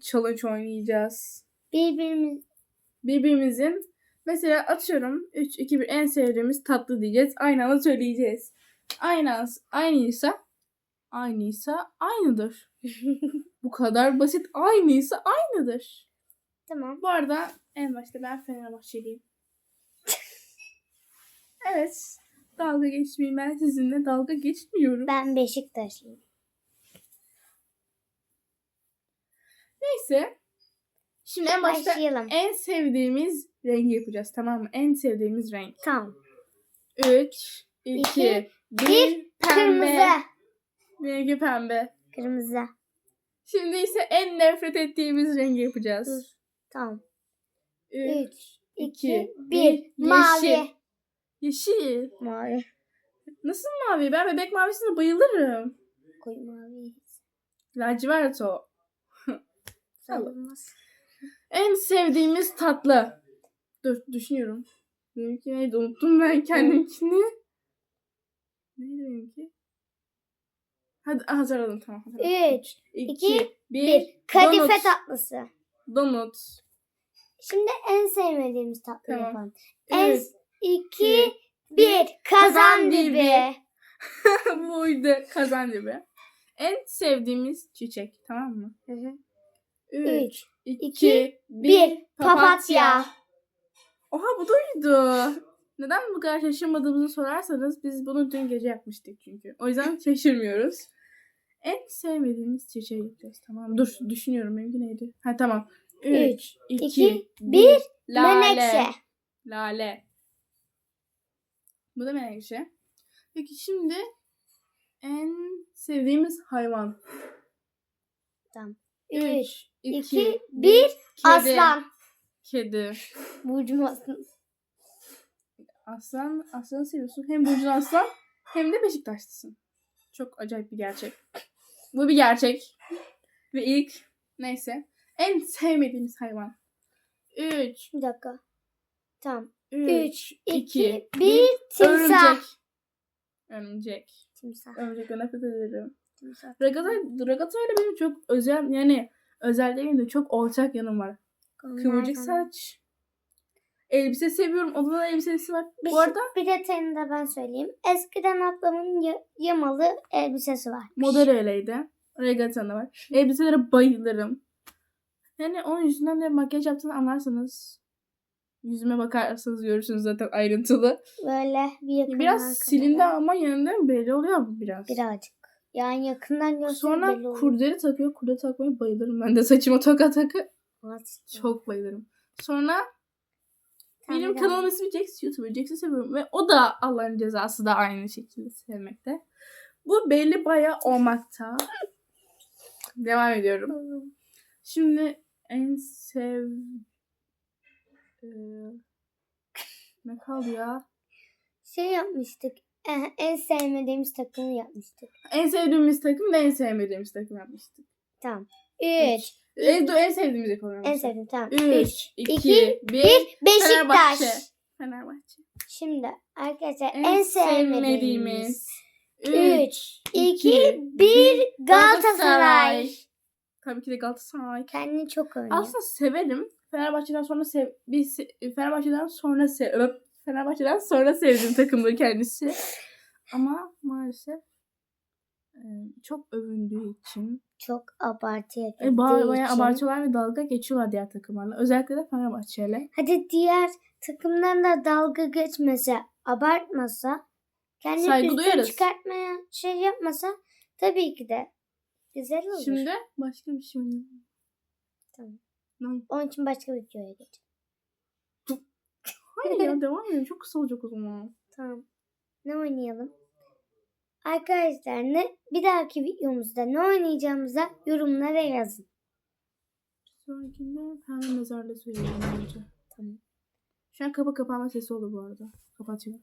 renk challenge oynayacağız. Birbirimiz Birbirimizin mesela atıyorum 3, 2, 1 en sevdiğimiz tatlı diyeceğiz. Aynı anda söyleyeceğiz. Aynı, aynıysa aynıysa aynıdır. Bu kadar basit. Aynıysa aynıdır. tamam. Bu arada en başta ben Fenerbahçeliyim. evet. Dalga geçmeyeyim. Ben sizinle dalga geçmiyorum. Ben Beşiktaşlıyım. Neyse. Şimdi en başta Başlayalım. en sevdiğimiz rengi yapacağız. Tamam mı? En sevdiğimiz renk. Tamam. 3, İki, 2, 1. Bir Pembe. kırmızı. Benimki pembe. Kırmızı. Şimdi ise en nefret ettiğimiz rengi yapacağız. Dur. Tamam. 3, 3, 2, 2, 1. 1. Mavi. Yeşil. Yeşil. Mavi. Nasıl mavi? Ben bebek mavisine bayılırım. Koyu mavi. Lacivert o. Sayılmaz. En sevdiğimiz tatlı. Dur düşünüyorum. Benimki neydi? Unuttum ben kendimkini. Neydi benimki? Hadi hazırladım tamam. hazırladım. 3, 2, iki, 1. 1. Kadife Donut. tatlısı. Donut. Şimdi en sevmediğimiz tatlı Tamam. yapalım. En Evet. 2, 1. Kazan dibi. Buydu. Kazan gibi. En sevdiğimiz çiçek. Tamam mı? Hı hı. 3, Üç, 2, iki, 1. Bir. Papatya. Oha bu duydu. Neden bu kadar şaşırmadığımızı sorarsanız biz bunu dün gece yapmıştık çünkü. O yüzden şaşırmıyoruz. En sevmediğimiz çiçeği yapacağız. Tamam dur düşünüyorum benimki neydi? Ha tamam. 3, Üç, 2, iki, 1. Menekşe. Lale. Bu da menekşe. Peki şimdi en sevdiğimiz hayvan. Tamam. 3, 3, 2, 2, 1. 1. Kedi. Aslan. Kedi. Burcum aslan. Aslan, aslanı seviyorsun. Hem Burcu Aslan hem de Beşiktaşlısın. Çok acayip bir gerçek. Bu bir gerçek. Ve ilk neyse. En sevmediğimiz hayvan. 3, Bir dakika. Tamam. 3, 3, 2, 2, 1. 1. Timsah. Örümcek. Örümcek. Timsah. Örümcekle nefret ederim. Timsah. Ragata, Ragata ile benim çok özel yani özel değil de çok ortak yanım var. Kıvırcık saç. Elbise seviyorum. Onun da elbisesi var. Bir, Bu arada bir detayını da ben söyleyeyim. Eskiden ablamın ya- yamalı elbisesi var. Model öyleydi. Regata'nda var. Elbiselere bayılırım. Yani onun yüzünden de makyaj yaptığını anlarsanız yüzüme bakarsanız görürsünüz zaten ayrıntılı. Böyle bir yakından Biraz kadar. silindi ama yanında belli oluyor biraz. Birazcık. Yani yakından belli Sonra olur. kurdele takıyor. Kurdele takmaya bayılırım. Ben de saçıma toka takı. Çok bayılırım. Sonra Sen benim de- kanalım ismi Jax. YouTuber. Jax'i seviyorum. Ve o da Allah'ın cezası da aynı şekilde sevmekte. Bu belli bayağı olmakta. Devam ediyorum. Şimdi en sev... Ee, ne kaldı ya? Şey yapmıştık. En sevmediğimiz takımı yapmıştık. En sevdiğimiz takım da en sevmediğimiz takım yapmıştık. Tamam. 3. En, en sevdiğimiz yapalım. En sevdiğim tamam. 3, 3. 2, iki, 1. 1. Beşiktaş. Fenerbahçe. Fenerbahçe. Şimdi arkadaşlar En sevmediğimiz. sevmediğimiz. 3, 2, 1. Galatasaray. Tabii ki de Galatasaray. Kendini çok övüyor. Aslında severim. Fenerbahçe'den sonra sev bir se- Fenerbahçe'den sonra sev Öp. Fenerbahçe'den sonra sevdiğim takımdır kendisi. Ama maalesef e, çok övündüğü için Çok abartıya e, ba- bayağı için. abartıyorlar ve dalga geçiyorlar diğer takımlarla. Özellikle de Fenerbahçe'yle. Hadi diğer takımdan da dalga geçmese, abartmasa, kendini Saygı duyarız. çıkartmaya şey yapmasa tabii ki de güzel olur. Şimdi başka bir şey oynayalım. Tamam. Onun için başka bir videoya geç. Hayır ya devam edelim. Çok kısa olacak o zaman. Tamam. Ne oynayalım? Arkadaşlar ne bir dahaki videomuzda ne oynayacağımıza yorumlara yazın. Sonrakinde pembe mezarda söyleyeceğim önce. Tamam. Şu an kapı kapanma sesi oldu bu arada. Kapatıyorum.